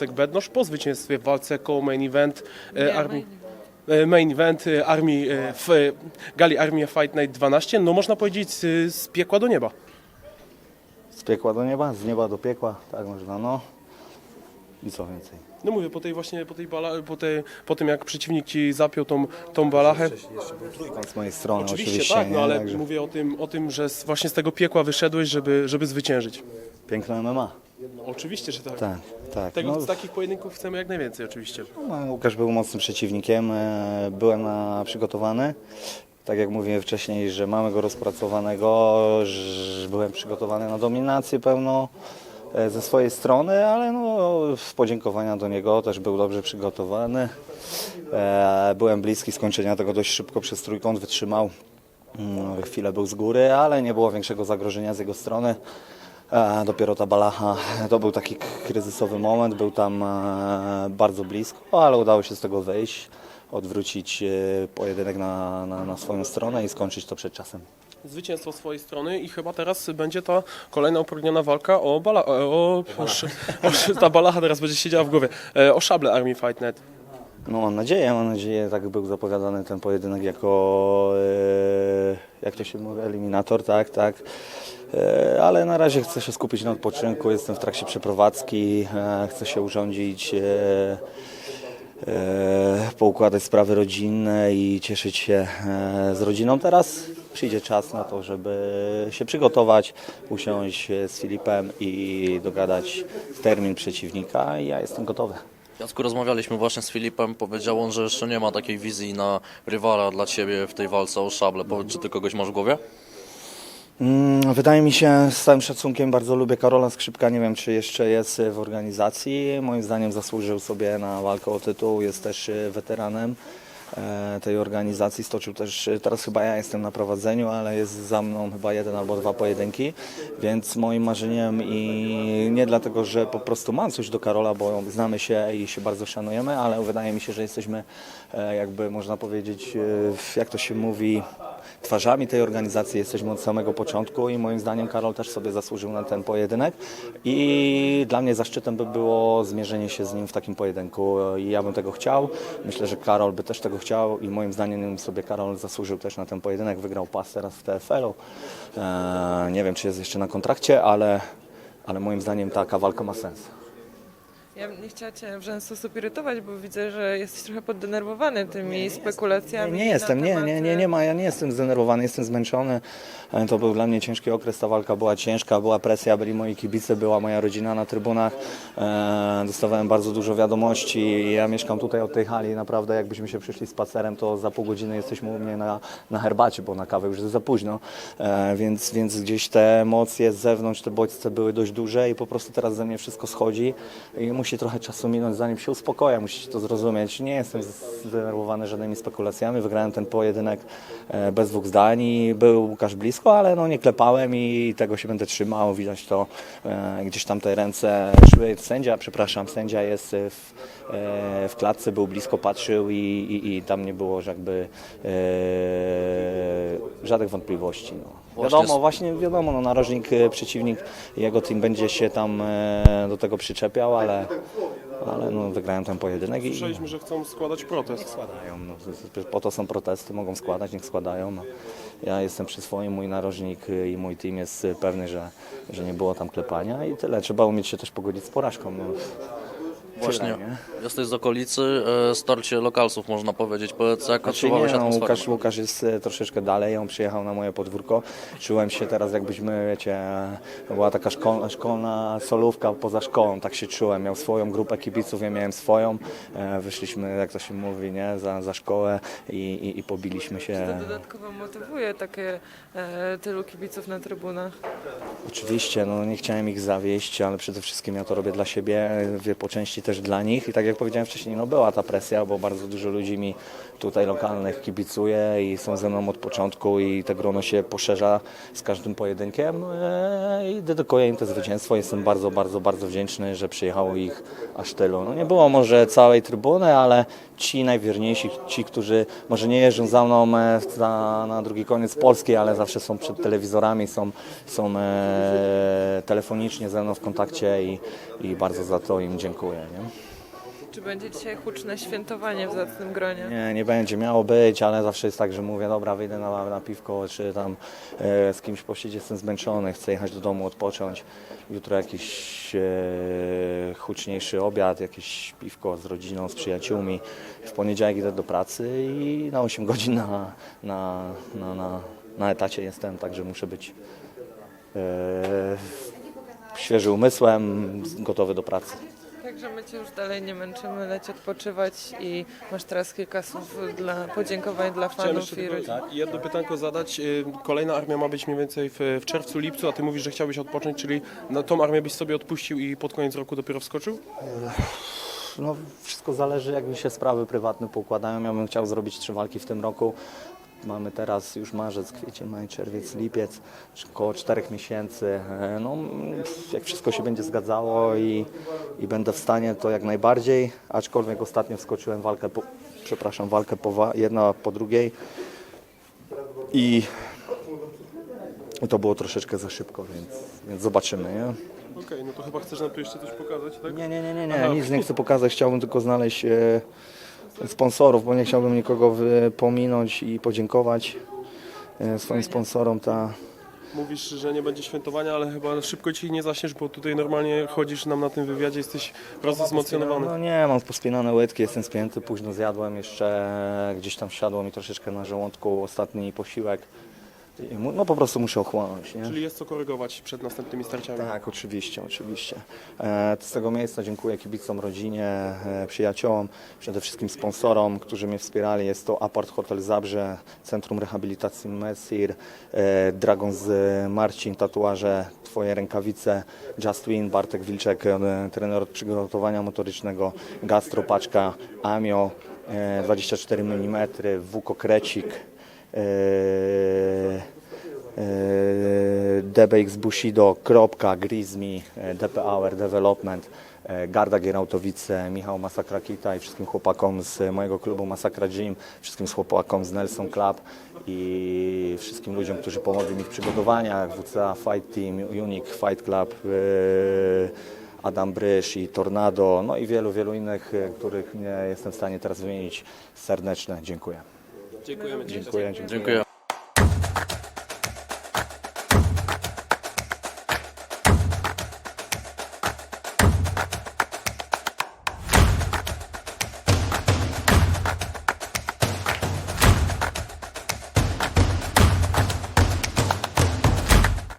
Jacek Bednosz po zwycięstwie w walce koło main event e, armii. main e, event e, armii e, w e, gali Armia Fight Night 12, no można powiedzieć z, z piekła do nieba. Z piekła do nieba, z nieba do piekła, tak można, no. I co więcej? No mówię, po tej właśnie, po tej bala, po, tej, po tym jak przeciwnik ci zapiął tą, tą balachę. Trójkąt z mojej strony Oczywiście, oczywiście, tak, no nie? ale Także mówię o tym, o tym, że z, właśnie z tego piekła wyszedłeś, żeby, żeby zwyciężyć. Piękne MMA. Oczywiście, że tak. Tak, tak. Tego, no, Z takich pojedynków chcemy jak najwięcej oczywiście. no, Łukasz był mocnym przeciwnikiem, e, byłem na, przygotowany. Tak jak mówiłem wcześniej, że mamy go rozpracowanego, że byłem przygotowany na dominację pełną e, ze swojej strony, ale no, w podziękowania do niego też był dobrze przygotowany. E, Byłem bliski skończenia tego dość szybko przez trójkąt, wytrzymał. Mm, Chwilę był z góry, ale nie było większego zagrożenia z jego strony. E, Dopiero ta balacha to był taki kryzysowy moment, był tam e, bardzo blisko, ale udało się z tego wyjść, odwrócić e, pojedynek na, na, na swoją stronę i skończyć to przed czasem. Zwycięstwo swojej strony i chyba teraz będzie ta kolejna upragniona walka o bala, o, o, o, ta balacha teraz będzie siedziała w głowie, e, o szable Armii Fight Night. No mam nadzieję, mam nadzieję, tak był zapowiadany ten pojedynek jako, e, jak to się mówi, eliminator, tak, tak. E, ale na razie chcę się skupić na odpoczynku, jestem w trakcie przeprowadzki, e, chcę się urządzić, e, poukładać sprawy rodzinne i cieszyć się z rodziną. Teraz przyjdzie czas na to, żeby się przygotować, usiąść z Filipem i dogadać termin przeciwnika ja jestem gotowy. Jacku, rozmawialiśmy właśnie z Filipem, powiedział on, że jeszcze nie ma takiej wizji na rywala dla Ciebie w tej walce o szable. Powiedz, czy Ty kogoś masz w głowie? Mm, Wydaje mi się, z całym szacunkiem, bardzo lubię Karola Skrzypka. Nie wiem, czy jeszcze jest w organizacji. Moim zdaniem zasłużył sobie na walkę o tytuł. Jest też e, weteranem e, tej organizacji. Stoczył też, e, teraz chyba ja jestem na prowadzeniu, ale jest za mną chyba jeden albo dwa pojedynki. Więc moim marzeniem i nie dlatego, że po prostu mam coś do Karola, bo znamy się i się bardzo szanujemy, ale wydaje mi się, że jesteśmy e, jakby można powiedzieć, jak to się mówi, twarzami tej organizacji jesteśmy od samego początku i moim zdaniem Karol też sobie zasłużył na ten pojedynek i dla mnie zaszczytem by było zmierzenie się z nim w takim pojedynku i ja bym tego chciał. Myślę, że Karol by też tego chciał i moim zdaniem sobie Karol zasłużył też na ten pojedynek. Wygrał pas teraz w TFL-u. Eee, nie wiem, czy jest jeszcze na kontrakcie, ale, ale moim zdaniem taka walka ma sens. Ja nie chciała Cię w żaden sposób irytować, bo widzę, że jesteś trochę poddenerwowany tymi spekulacjami. Nie na jestem, nie, temat, nie, nie, nie ma, ja nie jestem zdenerwowany, jestem zmęczony. E, To był dla mnie ciężki okres, ta walka była ciężka, była presja, byli moi kibice, była moja rodzina na trybunach. E, Dostawałem bardzo dużo wiadomości. Ja mieszkam tutaj od tej hali, naprawdę jakbyśmy się przyszli spacerem, to za pół godziny jesteśmy u mnie na, na herbacie, bo na kawę już jest za późno. E, Więc, więc gdzieś te emocje z zewnątrz, te bodźce były dość duże i po prostu teraz ze mnie wszystko schodzi i musi trochę czasu minąć, zanim się uspokoję, musicie to zrozumieć. Nie jestem zdenerwowany żadnymi spekulacjami, wygrałem ten pojedynek e, bez dwóch zdań i był Łukasz blisko, ale no nie klepałem i tego się będę trzymał, widać to e, gdzieś tam te ręce szły. Sędzia, przepraszam, sędzia jest w, e, w klatce, był blisko, patrzył i, i, i tam nie było jakby e, żadnych wątpliwości. No. Wiadomo, właśnie wiadomo, no, narożnik, przeciwnik, jego team będzie się tam do tego przyczepiał, ale, ale no, wygrałem ten pojedynek i Słyszeliśmy, że chcą składać protest. składają. No, po to są protesty, mogą składać, niech składają. No. Ja jestem przy swoim, mój narożnik y, i mój team jest y, pewny, że, że nie było tam klepania i tyle. Trzeba umieć się też pogodzić z porażką. No. Właśnie, nie? jesteś z okolicy, e, starcie lokalsów można powiedzieć. Powiedz, jak Znaczy odczuwałeś nie, no, atmosferę? Łukasz, Łukasz jest e, troszeczkę dalej, on przyjechał na moje podwórko. Czułem się teraz jakbyśmy, wiecie, to była taka szkolna, szkolna solówka poza szkołą, tak się czułem. Miał swoją grupę kibiców, ja miałem swoją. E, Wyszliśmy, jak to się mówi, nie, za, za szkołę i, i, i pobiliśmy się. To dodatkowo motywuje takie e, tylu kibiców na trybunach. Oczywiście, no nie chciałem ich zawieść, ale przede wszystkim ja to robię dla siebie, wie, po części też dla nich i tak jak powiedziałem wcześniej, no była ta presja, bo bardzo dużo ludzi mi tutaj lokalnych kibicuje i są ze mną od początku i te grono się poszerza z każdym pojedynkiem no, e, i dedykuję im to zwycięstwo. Jestem bardzo, bardzo, bardzo wdzięczny, że przyjechało ich aż tylu. No nie było może całej trybuny, ale ci najwierniejsi, ci, którzy może nie jeżdżą za mną e, na, na drugi koniec Polski, ale zawsze są przed telewizorami, są, są e, telefonicznie ze mną w kontakcie i, i bardzo za to im dziękuję. Nie? Czy będzie dzisiaj huczne świętowanie w zacnym gronie? Nie, nie będzie miało być, ale zawsze jest tak, że mówię, dobra, wyjdę na, na piwko, czy tam e, z kimś posiedzieć, jestem zmęczony, chcę jechać do domu, odpocząć. Jutro jakiś e, huczniejszy obiad, jakieś piwko z rodziną, z przyjaciółmi. W poniedziałek idę do pracy i na 8 godzin na, na, na, na, na etacie jestem, także muszę być e, świeży umysłem, gotowy do pracy. Także my Cię już dalej nie męczymy, leć odpoczywać i masz teraz kilka słów dla podziękowań dla Chciałem fanów jeszcze i tylko rodzin. jedno pytanko zadać. Y, Kolejna armia ma być mniej więcej w, w czerwcu, lipcu, a ty mówisz, że chciałbyś odpocząć, czyli na tą armię byś sobie odpuścił i pod koniec roku dopiero wskoczył? No, wszystko zależy, jak mi się sprawy prywatne poukładają. Ja bym chciał zrobić trzy walki w tym roku. Mamy teraz już marzec, kwiecień, maj, czerwiec, lipiec, około czterech miesięcy. E, No, jak wszystko się będzie zgadzało i, i będę w stanie, to jak najbardziej. Aczkolwiek ostatnio wskoczyłem walkę, po, przepraszam, walkę po, jedna po drugiej i to było troszeczkę za szybko, więc, więc zobaczymy. Nie? Okej, no to chyba chcesz nam tu jeszcze coś pokazać, tak? Nie, nie, nie, nie, nie. nic nie chcę pokazać, chciałbym tylko znaleźć e, sponsorów, bo nie chciałbym nikogo pominąć i podziękować e, swoim sponsorom. Ta, Mówisz, że nie będzie świętowania, ale chyba szybko ci nie zaśniesz, bo tutaj normalnie chodzisz nam na tym wywiadzie, jesteś bardzo zemocjonowany. no nie, mam pospinane łydki, jestem spięty, późno zjadłem jeszcze, gdzieś tam siadło mi troszeczkę na żołądku ostatni posiłek. I mu- No po prostu muszę ochłonąć, nie? Czyli jest co korygować przed następnymi starciami. Tak, oczywiście, oczywiście. E, Z tego miejsca dziękuję kibicom, rodzinie, e, przyjaciołom, przede wszystkim sponsorom, którzy mnie wspierali. Jest to Apart Hotel Zabrze, Centrum Rehabilitacji Messir, e, Dragon z Marcin, tatuaże, Twoje rękawice, Just Win, Bartek Wilczek, e, trener od przygotowania motorycznego, Gastro, Paczka, Amio, e, 24 mm, Wuko Krecik, DBX Bushido, Grizmi, e, DP Development, Garda Gierautowice, Michał Masakra Kita i wszystkim chłopakom z mojego klubu Masakra Gym, wszystkim chłopakom z Nelson Club i wszystkim ludziom, którzy pomogli mi w przygotowaniach, WCA Fight Team, Unique Fight Club, Adam Brysz i Tornado, no i wielu, wielu innych, których nie jestem w stanie teraz wymienić. Serdeczne dziękuję. Dziękujemy dziękuję. Dziękuję.